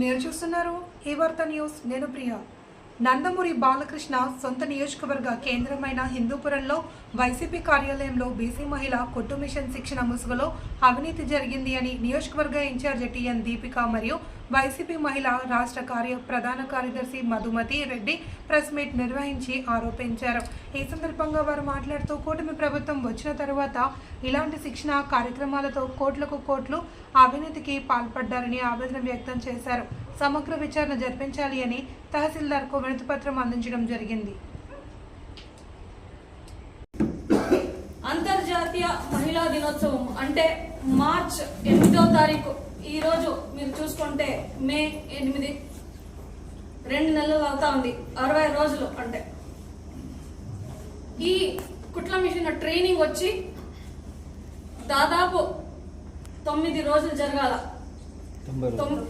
మీరు చూస్తున్నారు ఈ వార్త న్యూస్ నేను ప్రియ. నందమూరి బాలకృష్ణ సొంత నియోజకవర్గ కేంద్రమైన హిందూపురంలో వైసీపీ కార్యాలయంలో బీసీ మహిళ కొట్టు మిషన్ శిక్షణ ముసుగులో అవినీతి జరిగింది అని నియోజకవర్గ ఇన్ఛార్జ్ టిఎన్ దీపిక మరియు వైసీపీ మహిళ రాష్ట్ర కార్య ప్రధాన కార్యదర్శి మధుమతి రెడ్డి ప్రెస్ మీట్ నిర్వహించి ఆరోపించారు. ఈ సందర్భంగా వారు మాట్లాడుతూ కూటమి ప్రభుత్వం వచ్చిన తర్వాత ఇలాంటి శిక్షణ కార్యక్రమాలతో కోట్లకు కోట్లు అవినీతికి పాల్పడ్డారని ఆవేదన వ్యక్తం చేశారు. సమగ్ర విచారణ జరిపించాలి అని తహసీల్దార్కు వినతిపత్రం అందించడం జరిగింది. అంతర్జాతీయ మహిళా దినోత్సవం అంటే మార్చ్ ఎనిమిదో తారీఖు. ఈ రోజు మీరు చూసుకుంటే మే ఎనిమిది. రెండు నెలలు అవుతా ఉంది. అరవై రోజులు అంటే. ఈ కుట్ల మిషన్ ట్రైనింగ్ వచ్చి దాదాపు తొమ్మిది రోజులు జరగాల. తొంభై రోజులు.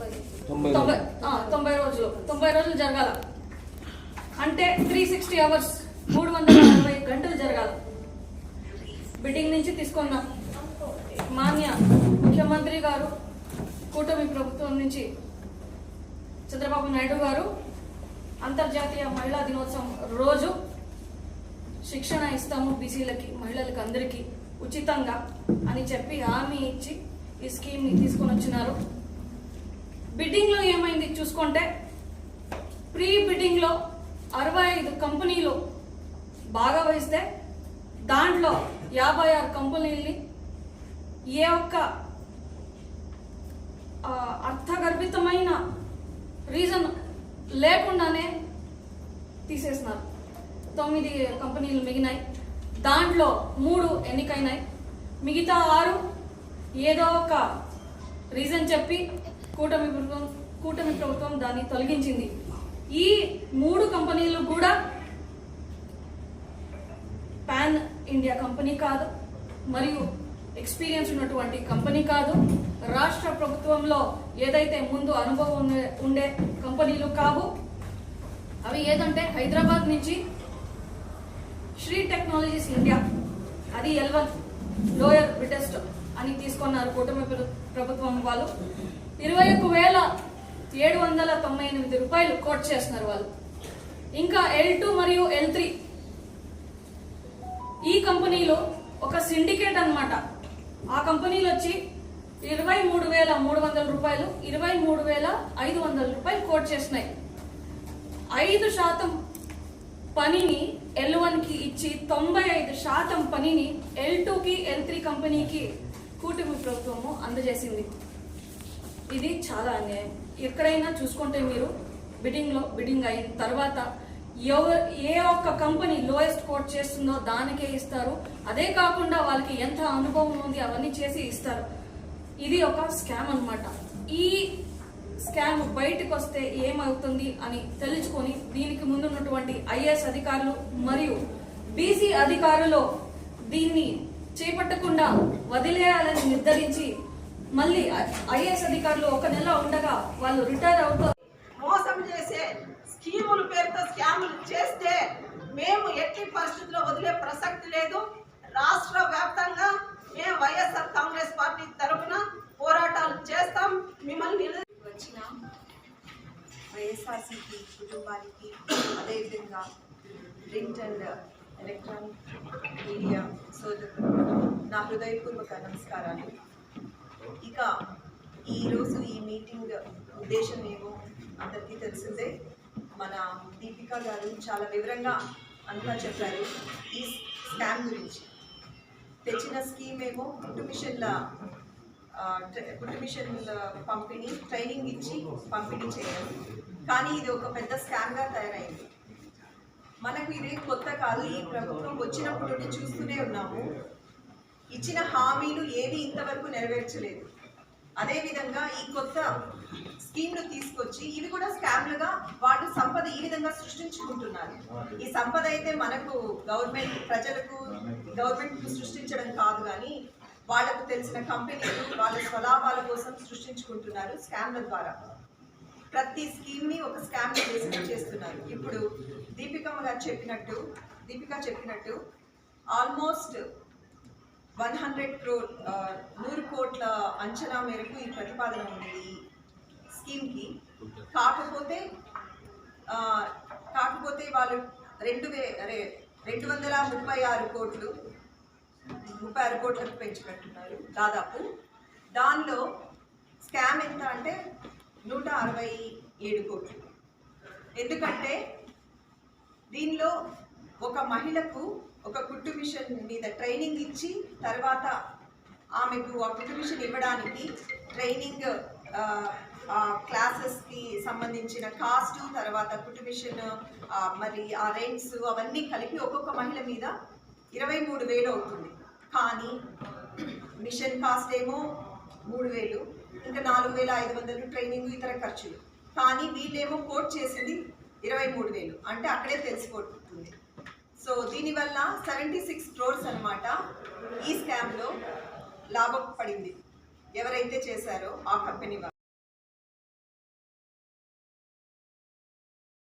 తొంభై రోజులు. జరగాల అంటే త్రీ సిక్స్టీ అవర్స్ మూడు వందల అరవై గంటలు జరగాల బిడ్డింగ్ నుంచి తీసుకున్నాం మాన్య ముఖ్యమంత్రి గారు కూటమి ప్రభుత్వం నుంచి చంద్రబాబు నాయుడు గారు అంతర్జాతీయ మహిళా దినోత్సవం రోజు శిక్షణ ఇస్తాము బీసీలకి మహిళలకి అందరికీ ఉచితంగా అని చెప్పి హామీ ఇచ్చి ఈ స్కీమ్ని తీసుకొని వచ్చినారు బిడ్డింగ్లో ఏమైంది చూసుకుంటే ప్రీ బిడ్డింగ్లో అరవై ఐదు కంపెనీలు బాగా వహిస్తే దాంట్లో యాభై ఆరు కంపెనీల్ని ఏ ఒక్క అర్థగర్భితమైన రీజన్ లేకుండానే తీసేసినారు. తొమ్మిది కంపెనీలు మిగినాయి. దాంట్లో మూడు ఎన్నికైనాయి. మిగతా ఆరు ఏదో ఒక రీజన్ చెప్పి కూటమి ప్రభుత్వం కూటమి ప్రభుత్వం దాన్ని తొలగించింది. ఈ మూడు కంపెనీలు కూడా పాన్ ఇండియా కంపెనీ కాదు మరియు ఎక్స్పీరియన్స్ ఉన్నటువంటి కంపెనీ కాదు. రాష్ట్ర ప్రభుత్వంలో ఏదైతే ముందు అనుభవం ఉండే కంపెనీలు కావు అవి ఏదంటే హైదరాబాద్ నుంచి శ్రీ టెక్నాలజీస్ ఇండియా అది ఎల్వన్ లోయర్ బిటెస్ట్ అని తీసుకున్నారు కూటమి ప్రభుత్వం వాళ్ళు. ఇరవై ఒక్క వేల ఏడు వందల తొంభై ఎనిమిది రూపాయలు కోట్ చేస్తున్నారు వాళ్ళు. ఇంకా ఎల్ టూ మరియు ఎల్ త్రీ ఈ కంపెనీలో ఒక సిండికేట్ అన్నమాట. ఆ కంపెనీలు వచ్చి ఇరవై మూడు వేల మూడు వందల రూపాయలు ఇరవై మూడు వేల ఐదు వందల రూపాయలు కోట్ చేసినాయి ఐదు శాతం పనిని ఎల్ వన్కి ఇచ్చి తొంభై ఐదు శాతం పనిని ఎల్ టూకి ఎల్ త్రీ కంపెనీకి కూటమి ప్రభుత్వము అందజేసింది. ఇది చాలా అన్యాయం. ఎక్కడైనా చూసుకుంటే మీరు బిడ్డింగ్లో బిడ్డింగ్ అయిన తర్వాత ఎవరు ఏ ఒక్క కంపెనీ లోయెస్ట్ కోట్ చేస్తుందో దానికే ఇస్తారు. అదే కాకుండా వాళ్ళకి ఎంత అనుభవం ఉంది అవన్నీ చేసి ఇస్తారు. ఇది ఒక స్కామ్ అనమాట ఈ స్కామ్ బయటకు వస్తే ఏమవుతుంది అని తెలుసుకొని దీనికి ముందున్నటువంటి ఐఏఎస్ అధికారులు మరియు బీసీ అధికారులు దీన్ని చేపట్టకుండా వదిలేయాలని నిర్ధారించి మళ్ళీ ఐఏఎస్ అధికారులు ఒక నెల ఉండగా వాళ్ళు రిటైర్ అవుతారు మోసం చేసే స్కీముల పేరుతో స్కాములు చేస్తే మేము ఎట్టి పరిస్థితుల్లో వదిలే ప్రసక్తి లేదు. రాష్ట్ర వ్యాప్తంగా మేము వైఎస్ఆర్ కాంగ్రెస్ పార్టీ తరఫున పోరాటాలు చేస్తాం. మిమ్మల్ని వచ్చిన వైఎస్ఆర్సీపీ కుటుంబానికి అదేవిధంగా ప్రింట్ అండ్ ఎలక్ట్రానిక్ మీడియా సోదరులకు నా హృదయపూర్వక నమస్కారాలు. ఇక ఈరోజు ఈ మీటింగ్ ఉద్దేశం ఏమో అందరికీ తెలిసిందే. మన దీపిక గారు చాలా వివరంగా అంతా చెప్పారు ఈ స్కామ్ గురించి. తెచ్చిన స్కీమ్ ఏమో కుట్టు మిషన్ల ఆ, మిషన్ల పంపిణీ ట్రైనింగ్ ఇచ్చి పంపిణీ చేయడం కానీ ఇది ఒక పెద్ద స్కామ్గా తయారైంది. మనకు ఇది కొత్త కాదు ఈ ప్రభుత్వం వచ్చినప్పుడు నుండి చూస్తూనే ఉన్నాము. ఇచ్చిన హామీలు ఏవి ఇంతవరకు నెరవేర్చలేదు. అదేవిధంగా ఈ కొత్త స్కీమ్లు తీసుకొచ్చి ఇవి కూడా స్కామ్లుగా వాళ్ళు సంపద ఈ విధంగా సృష్టించుకుంటున్నారు. ఈ సంపద అయితే మనకు గవర్నమెంట్ ప్రజలకు గవర్నమెంట్ సృష్టించడం కాదు కానీ వాళ్ళకు తెలిసిన కంపెనీలు వాళ్ళ స్వలాభాల కోసం సృష్టించుకుంటున్నారు స్కామ్ల ద్వారా. ప్రతి స్కీమ్ని ఒక స్కామ్ చేసి చేస్తున్నారు. ఇప్పుడు దీపికమ్మ గారు చెప్పినట్టు దీపిక చెప్పినట్టు ఆల్మోస్ట్ వన్ హండ్రెడ్ క్రోర్ నూరు కోట్ల అంచనా మేరకు ఈ ప్రతిపాదన ఉంది ఈ స్కీమ్కి. కాకపోతే కాకపోతే వాళ్ళు రెండు వే అరే రెండు వందల ముప్పై ఆరు కోట్లు ముప్పై ఆరు కోట్లకు పెంచినట్టున్నారు దాదాపు. దానిలో స్కామ్ ఎంత అంటే నూట అరవై ఏడు కోట్లు. ఎందుకంటే దీనిలో ఒక మహిళకు ఒక కుట్టు మిషన్ మీద ట్రైనింగ్ ఇచ్చి తర్వాత ఆమెకు ఆ కుట్టు మిషన్ ఇవ్వడానికి ట్రైనింగ్ క్లాసెస్కి సంబంధించిన కాస్ట్ తర్వాత కుట్టు మిషన్ మరి ఆ రెంట్స్ అవన్నీ కలిపి ఒక్కొక్క మహిళ మీద ఇరవై మూడు వేలు అవుతుంది. కానీ మిషన్ కాస్ట్ ఏమో మూడు వేలు ఇంకా నాలుగు వేల ఐదు వందలు ట్రైనింగ్ ఇతర ఖర్చులు. కానీ వీళ్ళేమో కోట్ చేసింది ఇరవై మూడు వేలు. అంటే అక్కడే తెలిసిపోతుంది. సో దీనివల్ల సెవెంటీ సిక్స్ క్రోర్స్ అనమాట ఈ స్కామ్లో లాభం పడింది. ఎవరైతే చేశారో ఆ కంపెనీ వాళ్ళు.